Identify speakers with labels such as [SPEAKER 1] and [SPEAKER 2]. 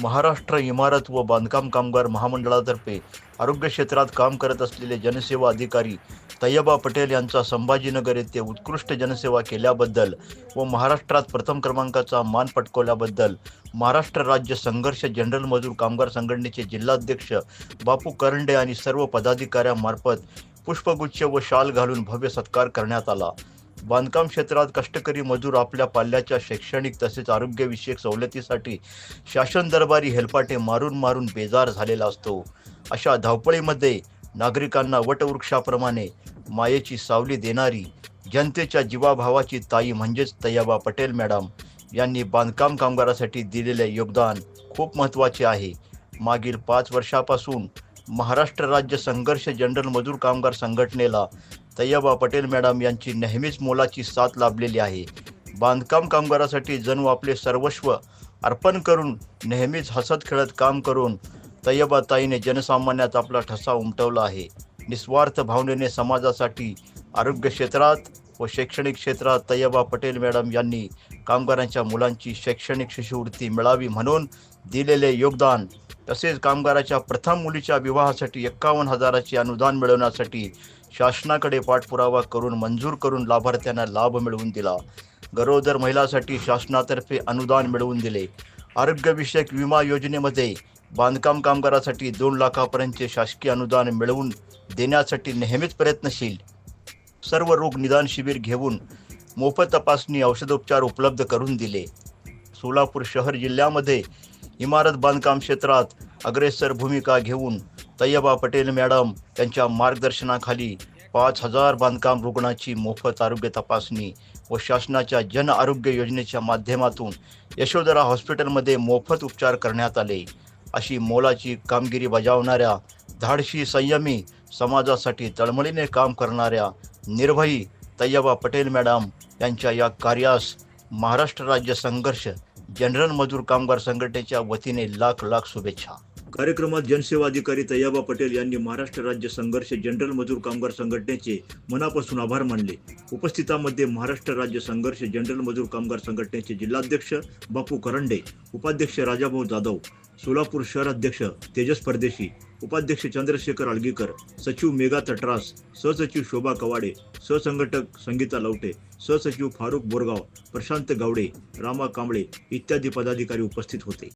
[SPEAKER 1] महाराष्ट्र इमारत व बांधकाम कामगार महामंडळातर्फे आरोग्य क्षेत्रात काम करत असलेले जनसेवा अधिकारी तय्यबा पटेल यांचा संभाजीनगर येथे उत्कृष्ट जनसेवा केल्याबद्दल व महाराष्ट्रात प्रथम क्रमांकाचा मान पटकवल्याबद्दल महाराष्ट्र राज्य संघर्ष जनरल मजूर कामगार संघटनेचे जिल्हाध्यक्ष बापू करंडे आणि सर्व पदाधिकाऱ्यांमार्फत पुष्पगुच्छ व शाल घालून भव्य सत्कार करण्यात आला. बांधकाम क्षेत्रात कष्टकरी मजूर आपल्या पाल्याच्या शैक्षणिक तसेच आरोग्यविषयक सवलतीसाठी शासन दरबारी हेलपाटे मारून मारून बेजार झालेला असतो. अशा धावपळीमध्ये नागरिकांना वटवृक्षाप्रमाणे मायेची सावली देणारी जनतेच्या जीवाभावाची ताई म्हणजेच तय्याबा पटेल मॅडम यांनी बांधकाम कामगारासाठी दिलेले योगदान खूप महत्त्वाचे आहे. मागील पाच वर्षापासून महाराष्ट्र राज्य संघर्ष जनरल मजूर कामगार संघटनेला तय्यबा पटेल मॅडम यांची नेहमीच मोलाची साथ लाभलेली आहे. बांधकाम कामगारासाठी जणू आपले सर्वस्व अर्पण करून नेहमीच हसत खेळत काम करून तय्यबाताईने जनसामान्यात आपला ठसा उमटवला आहे. निस्वार्थ भावनेने समाजासाठी आरोग्य क्षेत्रात व शैक्षणिक क्षेत्रात तय्यबा पटेल मॅडम यांनी कामगारांच्या मुलांची शैक्षणिक शिष्यवृत्ती मिळावी म्हणून दिलेले योगदान तसेच कामगाराच्या प्रथम मुलीच्या विवाहासाठी एक्कावन्न हजाराचे अनुदान मिळवण्यासाठी शासनाकडे पाठपुरावा करून मंजूर करून लाभार्थ्यांना लाभ मिळवून दिला. गरोदर महिलासाठी शासनातर्फे अनुदान मिळवून दिले. आरोग्यविषयक विमा योजनेमध्ये बांधकाम कामगारासाठी दोन लाखापर्यंतचे शासकीय अनुदान मिळवून देण्यासाठी नेहमीच प्रयत्नशील. सर्व रोग निदान शिबिर घेऊन मोफत तपासणी औषधोपचार उपलब्ध करून दिले. सोलापूर शहर जिल्ह्यामध्ये इमारत बांधकाम क्षेत्रात अग्रेसर भूमिका घेऊन तय्यबा पटेल मॅडम यांच्या मार्गदर्शनाखाली पाच हजार बांधकाम रुग्णाची मोफत आरोग्य तपासणी व शासनाच्या जन आरोग्य योजनेच्या माध्यमातून यशोधरा हॉस्पिटलमध्ये मोफत उपचार करण्यात आले. अशी मोलाची कामगिरी बजावणाऱ्या धाडशी संयमी समाजासाठी तळमळीने काम करणाऱ्या निर्भयी तय्यबा पटेल मॅडम यांच्या या कार्यास महाराष्ट्र राज्य संघर्ष जनरल मजूर कामगार संघटनेच्या वतीने लाख लाख शुभेच्छा. कार्यक्रमात जनसेवा अधिकारी तय्याबा पटेल यांनी महाराष्ट्र राज्य संघर्ष जनरल मजूर कामगार संघटनेचे मनापासून आभार मानले. उपस्थितांमध्ये महाराष्ट्र राज्य संघर्ष जनरल मजूर कामगार संघटनेचे जिल्हाध्यक्ष बापू करंडे उपाध्यक्ष राजाभाऊ जाधव सोलापूर शहर अध्यक्ष तेजस परदेशी उपाध्यक्ष चंद्रशेखर आळगीकर सचिव मेघा तटरास सहसचिव शोभा कवाडे सहसंघटक संगीता लवटे सहसचिव फारुख बोरगाव प्रशांत गावडे रामा कांबळे इत्यादी पदाधिकारी उपस्थित होते.